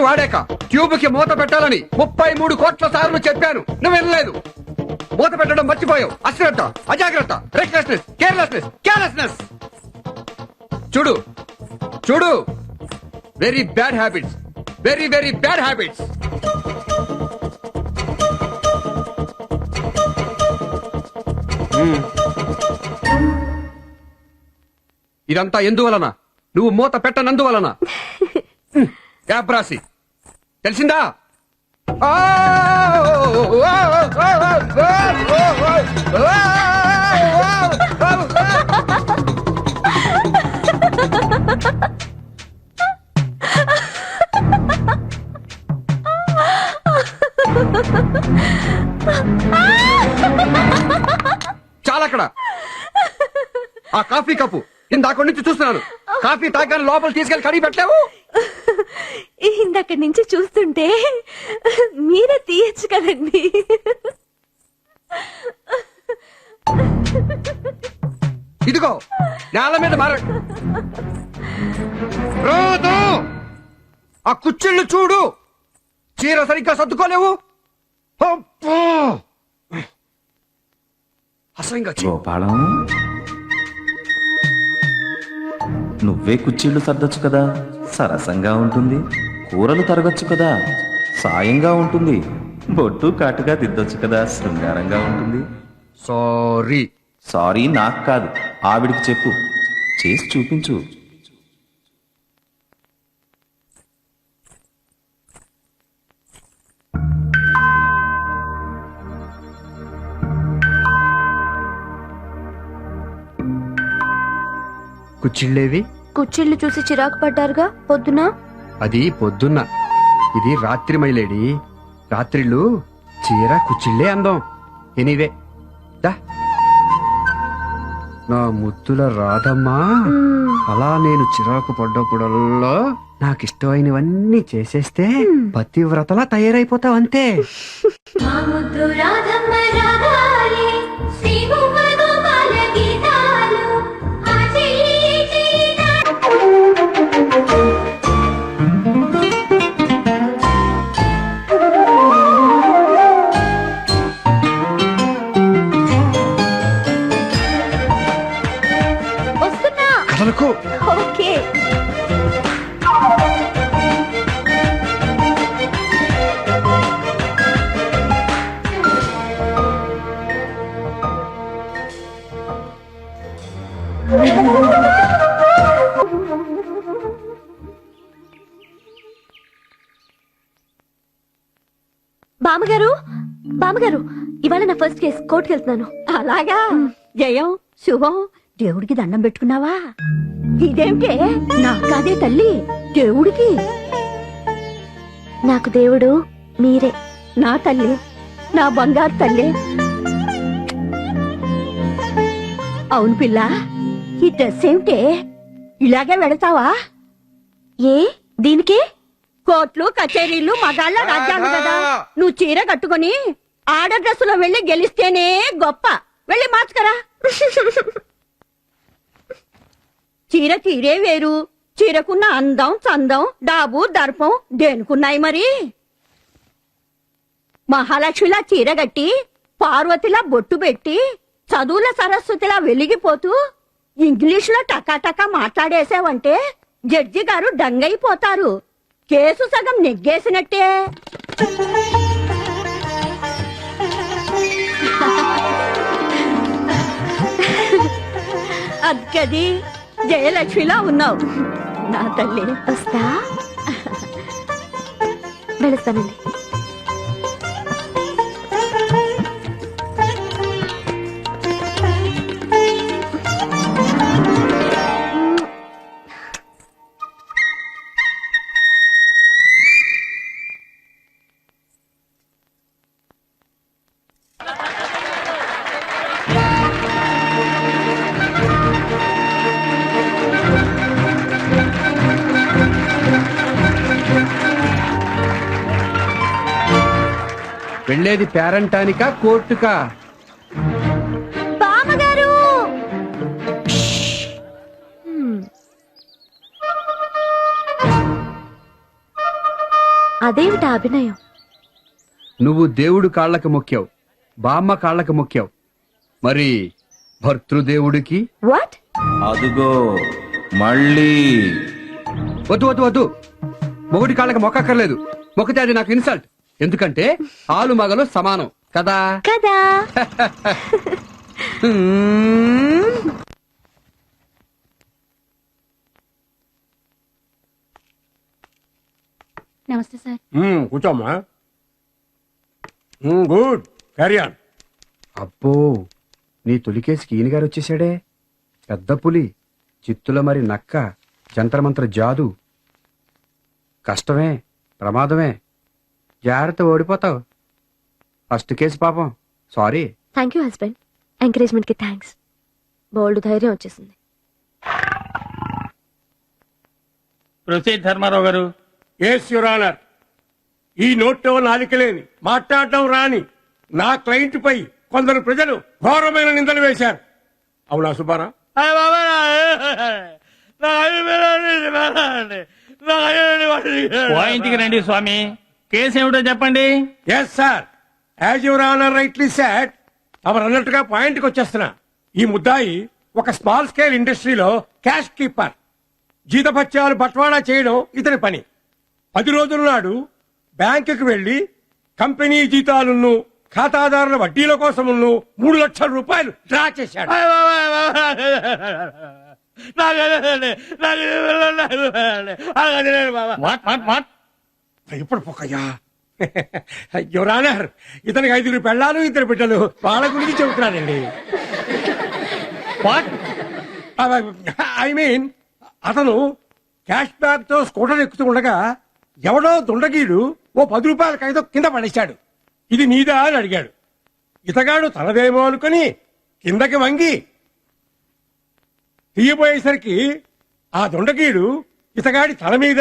Product వాడాక. ట్యూబ్కి మూత పెట్టాలని ముప్పై మూడు కోట్ల సార్లు చెప్పాను. నువ్వు వినలేదు. మూత పెట్టడం మర్చిపోయావు. అశ్రద్ధ అజాగ్రత్త రెక్లెస్నెస్ కేర్లెస్నెస్ కేర్లెస్నెస్ చూడు చూడు. Very bad habits very very bad habits ఇదంతా ఎందువలన? నువ్వు మూత పెట్టనందువలన? హ్మ్, గ్యాప్ రాసి. తెలిసిందా? చాలా అక్కడ ఆ కాఫీ కప్పు. ఇందాక నుంచి చూస్తున్నాను కాఫీ తాగాను లోపల తీసుకెళ్ళి కడిగి పెట్టావు ఇందక్కడి నుంచి చూస్తుంటే మీరే తీయచ్చు కదండి. ఇదిగో నేల మీద మార. ఆ కుచ్చిళ్ళు చూడు. చీర సరిగ్గా సర్దుకోలేవు! అసహ్యంగా. గోపాలం నువ్వే కుర్చీళ్ళు సర్దొచ్చు కదా. సరసంగా ఉంటుంది. కూరలు తరగచ్చు కదా. సాయంగా ఉంటుంది. బొట్టు కాటుగా దిద్దొచ్చు కదా. శృంగారంగా ఉంటుంది. సారీ. సారీ నాకు కాదు. ఆవిడికి చెప్పు. చేసి చూపించు. కుచ్చిళ్ళేవి? కుర్చీళ్ళు చూసి చిరాకు పడ్డారుగా పొద్దున? అది పొద్దున్న. ఇది రాత్రి మైలేడి రాత్రిళ్ళు చీర కుచ్చిళ్ళే అందం. ఎనీవే. దా. నా ముద్దుల రాధమ్మా మ్మ్. అలా నేను చిరాకు పడ్డప్పుడల్లా నాకు ఇష్టమైనవన్నీ చేసేస్తే పతివ్రతలా తయారైపోతావు అంతే రాధమ్మ రాగాలే బామ్మగారు బామ్మగారు ఇవాళ నా ఫస్ట్ కేసు కోర్టుకి వెళ్తున్నాను. అలాగా? జయం శుభం. దేవుడికి దండం పెట్టుకున్నావా? ఇదేమిటే? నా కాదే తల్లి దేవుడికి. నాకు దేవుడు మీరే. నా తల్లి నా బంగారు తల్లి. అవును పిల్ల ఈ డ్రెస్ ఏమిటే? ఇలాగే వెళతావా? ఏ? దీనికే? కోర్టులు కచేరీలు మగాళ్ళ రాజ్యాలు కదా. నువ్వు చీర కట్టుకొని ఆడ డ్రెస్సులో వెళ్ళి గెలిస్తేనే గొప్ప. వెళ్ళి మార్చుకరా. చీర చీరే వేరు. చీరకున్న అందం చందం డాబు దర్పం దేనికున్నాయి మరి? మహాలక్ష్మిలా చీర కట్టి పార్వతిలా బొట్టు పెట్టి చదువుల సరస్వతిలా వెలిగిపోతూ ఇంగ్లీషులో టకాటకా మాట్లాడేసావంటే జడ్జి గారు డంగైపోతారు. కేసు సగం నెగ్గేసినట్టే. అద్గది జయలక్ష్మిలా ఉన్నావు. నా తల్లి. వస్తా. వెళస్తానండి వెళ్ళేది పేరంటానికా కోర్టుకా? బామ్మగారు! అదేమిటా అభినయం? నువ్వు దేవుడు కాళ్ళకి మొక్కావు బామ్మ కాళ్ళకి మొక్కావు. మరి భర్తృదేవుడికి? వాట్ అదుగో మళ్ళీ. వద్దు వద్దు వద్దు. మొగుడి కాళ్ళకి మొక్కక్కర్లేదు. మొక్కితే అది నాకు ఇన్సల్ట్ ఎందుకంటే ఆలు మగలు సమానం. కదా? కదా. నమస్తే సార్. మ్మ్, కూర్చోమ్మా. మ్మ్, గుడ్. క్యారీ ఆన్ అబ్బో నీ తొలికేసికి ఈయన గారు వచ్చేసాడే పెద్ద పులి చిత్తుల మరి నక్క జంత్రమంత్ర జాదు. కష్టమే ప్రమాదమే. జాగ్రత్త ఓడిపోతావు ఫస్ట్ కేసు పాపం సారీ థ్యాంక్ యూ హస్బెండ్ ఎంకరేజ్మెంట్కి థ్యాంక్స్ బోల్డ్ ధైర్యం వచ్చేసింది ప్రొసీడ్ ధర్మారావు గారు ఎస్ యువర్ ఆనర్ ఈ నోట్లో నాలికలేని మాట్లాడటం రాని నా క్లయింట్ పై కొందరు ప్రజలు ఘోరమైన నిందలు వేశారు అవునా సుబ్బారా నా పాయింట్కి రండి స్వామి కేసు ఏమిటో చెప్పండి. Yes sir as your honour rightly sat our అన్నట్టుగా పాయింట్కి వచ్చేస్తున్నా. ఈ ముద్దాయి ఒక స్మాల్ స్కేల్ ఇండస్ట్రీలో క్యాష్ కీపర్ జీతభత్యాలు బట్వాడా చేయడం ఇతని పని. పది రోజుల నాడు బ్యాంకుకి వెళ్ళి కంపెనీ జీతాలను ఖాతాదారుల వడ్డీల కోసమును మూడు లక్షల రూపాయలు డ్రా చేశాడు. అయ్య బాబా, అయ్య బాబా. నాకు ఇప్పుడు ఇతనికి ఐదుగురు పెళ్ళాలు ఇద్దరు బిడ్డలు. వాళ్ళ గురించి చెబుతున్నానండి. వాట్ ఐ మీన్ అతను క్యాష్ బ్యాక్తో స్కూటర్ ఎక్కుతూ ఉండగా ఎవడో దుండగీడు ఓ పది రూపాయల కాగితం కింద పడేశాడు. ఇది నీదా అని అడిగాడు. ఇతగాడు తనదేమో అనుకుని కిందకి వంగి తీయబోయేసరికి ఆ దొండకీడు ఇతగాడి తల మీద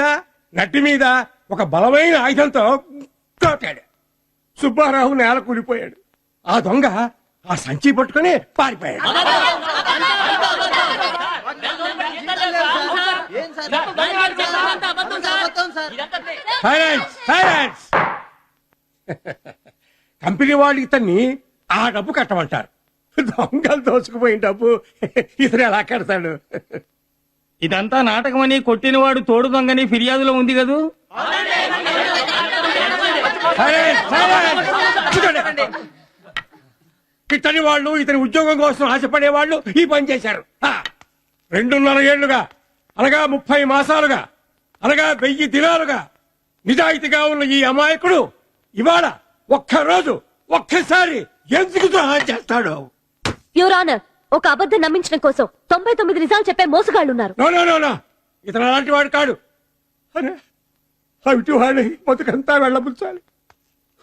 నట్టి మీద ఒక బలమైన ఆయుధంతో కొట్టాడు సుబ్బారావు నేల కూలిపోయాడు. ఆ దొంగ ఆ సంచి పట్టుకుని పారిపోయాడు. కంపెనీ వాళ్ళు ఇతన్ని ఆ డబ్బు కట్టమంటారు. దొంగలు దోచుకుపోయిన డబ్బు ఇతను ఎలా కడతాడు? ఇదంతా నాటకమని కొట్టినవాడు తోడు దొంగని ఫిర్యాదులో ఉంది కదూ? ఇతని వాళ్ళు ఇతని ఉద్యోగం కోసం ఆశపడే వాళ్ళు ఈ పని చేశారు. ఆ, రెండున్నర ఏళ్ళుగా అనగా ముప్పై మాసాలుగా అనగా వెయ్యి దినాలుగా నిజాయితీగా ఉన్న ఈ అమాయకుడు ఇవాళ ఒక్కరోజు ఒక్కసారి ఎందుకు ద్రోహం చేస్తాడు? యువర్ ఆనర్ ఒక అబద్ధం నమ్మించడం కోసం తొంభై తొమ్మిది నిజాలు చెప్పే మోసగాళ్ళు ఉన్నారు ఇతను అలాంటి వాడు కాడు. అరే అవిటి వాడి బతుకంతా వెళ్ళబుచ్చాలి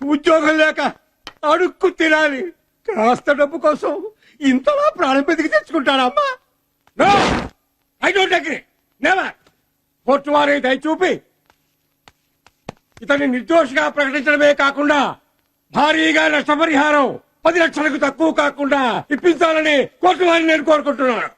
ఉద్యోగం లేక అడుక్కు తినాలి. కాస్త డబ్బు కోసం ఇంతలా ప్రాణం బతికి తెచ్చుకుంటాడమ్మా no! I don't agree. Never court వారి దయ చూపి. ఇతన్ని నిర్దోషిగా ప్రకటించడమే కాకుండా భారీగా నష్టపరిహారం పది లక్షలకు తక్కువ కాకుండా ఇప్పించాలని కోర్టు వారిని నేను కోరుకుంటున్నాను.